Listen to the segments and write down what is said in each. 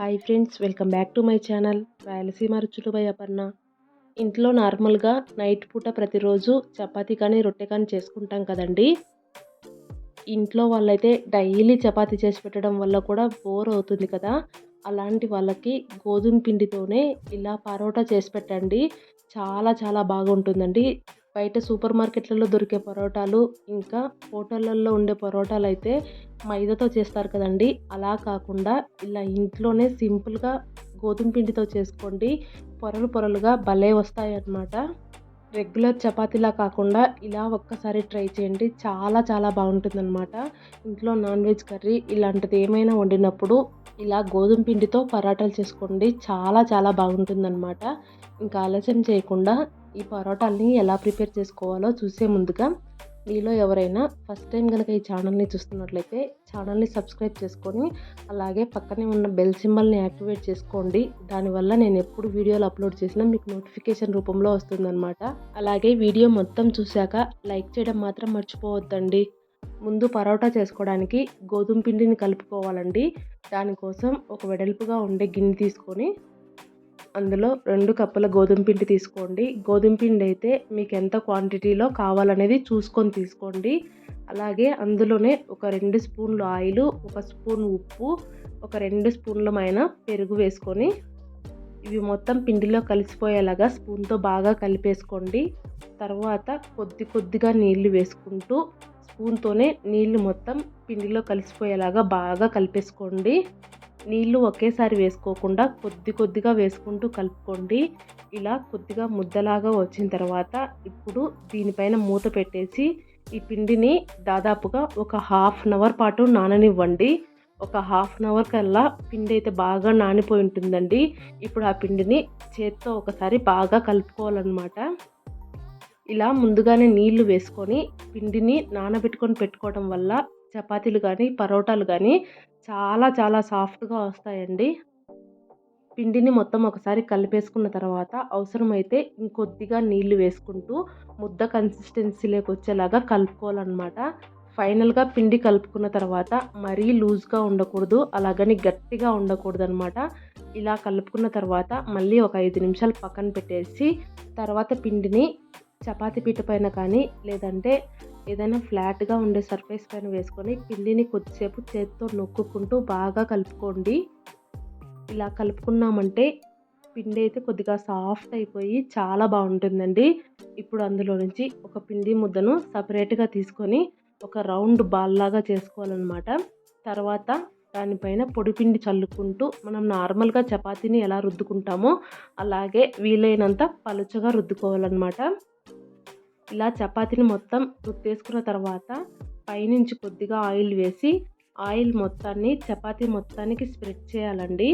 Hi friends welcome back to my channel Rayalaseema రుచులు by Aparna. ఇంట్లో నార్మల్గా నైట్ పూట ప్రతిరోజు చపాతీ కానీ రొట్టె కానీ చేసుకుంటాం కదండి. ఇంట్లో వాళ్ళైతే డైలీ చపాతీ చేసి పెట్టడం వల్ల కూడా బోర్ అవుతుంది కదా. అలాంటి వాళ్ళకి గోధుమ పిండితోనే ఇలా పరోటా చేసి పెట్టండి. చాలా చాలా బాగుంటుందండి. బయట సూపర్ మార్కెట్లలో దొరికే పరోటాలు ఇంకా హోటళ్ళల్లో ఉండే పరోటాలు అయితే మైదాతో చేస్తారు కదండి. అలా కాకుండా ఇలా ఇంట్లోనే సింపుల్గా గోధుమ పిండితో చేసుకోండి. పొరలు పొరలుగా భలే వస్తాయి అన్నమాట రెగ్యులర్ చపాతీలా కాకుండా ఇలా ఒక్కసారి ట్రై చేయండి. చాలా చాలా బాగుంటుందన్నమాట. ఇంట్లో నాన్ వెజ్ కర్రీ ఇలాంటిది ఏమైనా వండినప్పుడు ఇలా గోధుమ పిండితో పరాటాలు చేసుకోండి. చాలా చాలా బాగుంటుందన్నమాట. ఇంకా ఆలస్యం చేయకుండా ఈ పరోటాల్ని ఎలా ప్రిపేర్ చేసుకోవాలో చూసే ముందుగా మీలో ఎవరైనా ఫస్ట్ టైం కనుక ఈ ఛానల్ని చూస్తున్నట్లయితే ఛానల్ని సబ్స్క్రైబ్ చేసుకొని అలాగే పక్కనే ఉన్న బెల్ సింబల్ని యాక్టివేట్ చేసుకోండి. దానివల్ల నేను ఎప్పుడు వీడియోలు అప్లోడ్ చేసినా మీకు నోటిఫికేషన్ రూపంలో వస్తుందన్నమాట. అలాగే వీడియో మొత్తం చూశాక లైక్ చేయడం మాత్రం మర్చిపోవద్దండి. ముందు పరోటా చేసుకోవడానికి గోధుమ పిండిని కలుపుకోవాలండి. దానికోసం ఒక వెడల్పుగా ఉండే గిన్నె తీసుకొని అందులో రెండు కప్పుల గోధుమ పిండి తీసుకోండి. గోధుమ పిండి అయితే మీకు ఎంత క్వాంటిటీలో కావాలనేది చూసుకొని తీసుకోండి. అలాగే అందులోనే ఒక రెండు స్పూన్లు ఆయిల్ ఒక స్పూన్ ఉప్పు ఒక రెండు స్పూన్లమైన పెరుగు వేసుకొని ఇవి మొత్తం పిండిలో కలిసిపోయేలాగా స్పూన్తో బాగా కలిపేసుకోండి. తర్వాత కొద్ది కొద్దిగా నీళ్ళు వేసుకుంటూ స్పూన్తోనే నీళ్ళు మొత్తం పిండిలో కలిసిపోయేలాగా బాగా కలిపేసుకోండి. నీళ్ళు ఒకేసారి వేసుకోకుండా కొద్ది కొద్దిగా వేసుకుంటూ కలుపుకోండి. ఇలా కొద్దిగా ముద్దలాగా వచ్చిన తర్వాత ఇప్పుడు దీనిపైన మూత పెట్టేసి ఈ పిండిని దాదాపుగా ఒక హాఫ్ అన్ అవర్ పాటు నాననివ్వండి. ఒక హాఫ్ అన్ అవర్ కల్లా పిండి అయితే బాగా నానిపోయి ఉంటుందండి. ఇప్పుడు ఆ పిండిని చేత్తో ఒకసారి బాగా కలుపుకోవాలన్నమాట. ఇలా ముందుగానే నీళ్ళు వేసుకొని పిండిని నానబెట్టుకొని పెట్టుకోవడం వల్ల చపాతీలు కానీ పరోటాలు కానీ చాలా చాలా సాఫ్ట్గా వస్తాయండి. పిండిని మొత్తం ఒకసారి కలిపేసుకున్న తర్వాత అవసరమైతే ఇంకొద్దిగా నీళ్ళు వేసుకుంటూ ముద్ద కన్సిస్టెన్సీలోకి వచ్చేలాగా కలుపుకోవాలన్నమాట. ఫైనల్గా పిండి కలుపుకున్న తర్వాత మరీ లూజ్గా ఉండకూడదు అలాగని గట్టిగా ఉండకూడదు అనమాట ఇలా కలుపుకున్న తర్వాత మళ్ళీ ఒక ఐదు నిమిషాలు పక్కన పెట్టేసి తర్వాత పిండిని చపాతీ పీట పైన కానీ లేదంటే ఏదైనా ఫ్లాట్గా ఉండే సర్ఫేస్ పైన వేసుకొని పిండిని కొద్దిసేపు చేతితో నొక్కుకుంటూ బాగా కలుపుకోండి. ఇలా కలుపుకున్నామంటే పిండి అయితే కొద్దిగా సాఫ్ట్ అయిపోయి చాలా బాగుంటుందండి. ఇప్పుడు అందులో నుంచి ఒక పిండి ముద్దను సపరేట్గా తీసుకొని ఒక రౌండ్ బాల్ లాగా చేసుకోవాలన్నమాట. తర్వాత దానిపైన పొడిపిండి చల్లుకుంటూ మనం నార్మల్గా చపాతీని ఎలా రుద్దుకుంటామో అలాగే వీలైనంత పలుచగా రుద్దుకోవాలన్నమాట. ఇలా చపాతీని మొత్తం రుద్దేసుకున్న తర్వాత పైనుంచి కొద్దిగా ఆయిల్ వేసి ఆయిల్ మొత్తాన్ని చపాతీ మొత్తానికి స్ప్రెడ్ చేయాలండి.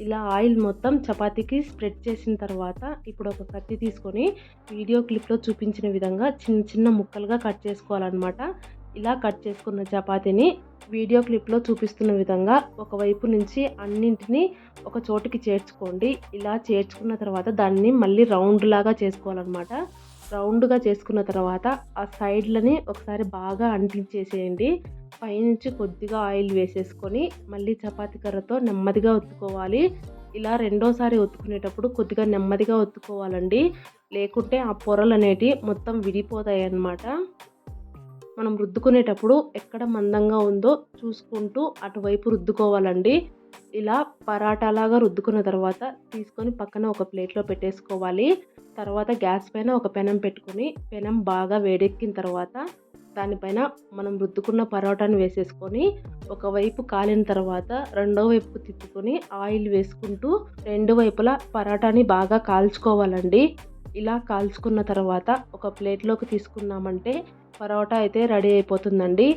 ఇలా ఆయిల్ మొత్తం చపాతీకి స్ప్రెడ్ చేసిన తర్వాత ఇప్పుడు ఒక కత్తి తీసుకొని వీడియో క్లిప్లో చూపించిన విధంగా చిన్న చిన్న ముక్కలుగా కట్ చేసుకోవాలన్నమాట. ఇలా కట్ చేసుకున్న చపాతీని వీడియో క్లిప్లో చూపిస్తున్న విధంగా ఒకవైపు నుంచి అన్నింటినీ ఒక చోటుకి చేర్చుకోండి. ఇలా చేర్చుకున్న తర్వాత దాన్ని మళ్ళీ రౌండ్ లాగా చేసుకోవాలన్నమాట. రౌండ్గా చేసుకున్న తర్వాత ఆ సైడ్లని ఒకసారి బాగా అంటించేసేయండి. పైనుంచి కొద్దిగా ఆయిల్ వేసేసుకొని మళ్ళీ చపాతీ కర్రతో నెమ్మదిగా ఒత్తుకోవాలి. ఇలా రెండోసారి ఒత్తుకునేటప్పుడు కొద్దిగా నెమ్మదిగా ఒత్తుకోవాలండి. లేకుంటే ఆ పొరలు అనేటివి మొత్తం విడిపోతాయి అన్నమాట మనం రుద్దుకునేటప్పుడు ఎక్కడ మందంగా ఉందో చూసుకుంటూ అటువైపు రుద్దుకోవాలండి. ఇలా పరాటాలాగా రుద్దుకున్న తర్వాత తీసుకొని పక్కన ఒక ప్లేట్లో పెట్టేసుకోవాలి. తర్వాత గ్యాస్ పైన ఒక పెనం పెట్టుకొని పెనం బాగా వేడెక్కిన తర్వాత దానిపైన మనం రుద్దుకున్న పరోటాను వేసేసుకొని ఒకవైపు కాలిన తర్వాత రెండో వైపుకు తిప్పుకొని ఆయిల్ వేసుకుంటూ రెండు వైపులా పరోటాని బాగా కాల్చుకోవాలండి. ఇలా కాల్చుకున్న తర్వాత ఒక ప్లేట్లోకి తీసుకున్నామంటే పరోటా అయితే రెడీ అయిపోతుందండి.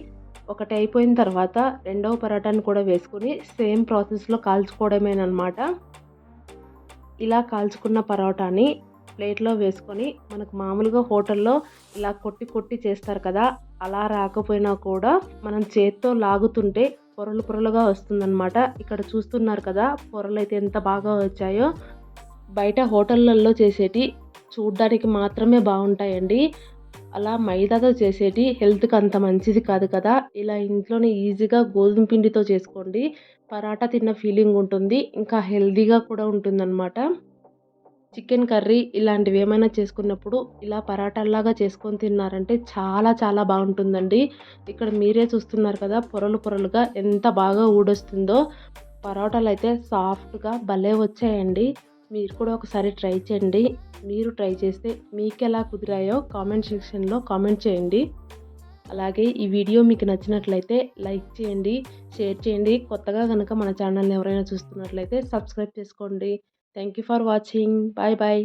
ఒకటి అయిపోయిన తర్వాత రెండవ పరోటాని కూడా వేసుకుని సేమ్ ప్రాసెస్లో కాల్చుకోవడమేనమాట ఇలా కాల్చుకున్న పరోటాని ప్లేట్లో వేసుకొని మనకు మామూలుగా హోటల్లో ఇలా కొట్టి కొట్టి చేస్తారు కదా అలా రాకపోయినా కూడా మనం చేత్తో లాగుతుంటే పొరలు పొరలుగా వస్తుందన్నమాట. ఇక్కడ చూస్తున్నారు కదా పొరలు అయితే ఎంత బాగా వచ్చాయో. బయట హోటళ్ళల్లో చేసేటి చూడ్డానికి మాత్రమే బాగుంటాయండి. అలా మైదాతో చేసేటి హెల్త్కి అంత మంచిది కాదు కదా. ఇలా ఇంట్లోనే ఈజీగా గోధుమ పిండితో చేసుకోండి. పరాటా తిన్న ఫీలింగ్ ఉంటుంది. ఇంకా హెల్దీగా కూడా ఉంటుందన్నమాట. చికెన్ కర్రీ ఇలాంటివి ఏమైనా చేసుకున్నప్పుడు ఇలా పరాటాల్లాగా చేసుకొని తిన్నారంటే చాలా చాలా బాగుంటుందండి. ఇక్కడ మీరే చూస్తున్నారు కదా పొరలు పొరలుగా ఎంత బాగా ఊడొస్తుందో. పరోటాలు అయితే సాఫ్ట్గా భలే వచ్చాయండి. మీరు కూడా ఒకసారి ట్రై చేయండి. మీరు ట్రై చేస్తే మీకు ఎలా కుదిరాయో కామెంట్ సెక్షన్లో కామెంట్ చేయండి. అలాగే ఈ వీడియో మీకు నచ్చినట్లయితే లైక్ చేయండి షేర్ చేయండి. కొత్తగా కనుక మన ఛానల్ని ఎవరైనా చూస్తున్నట్లయితే సబ్స్క్రైబ్ చేసుకోండి. Thank you for watching. Bye bye.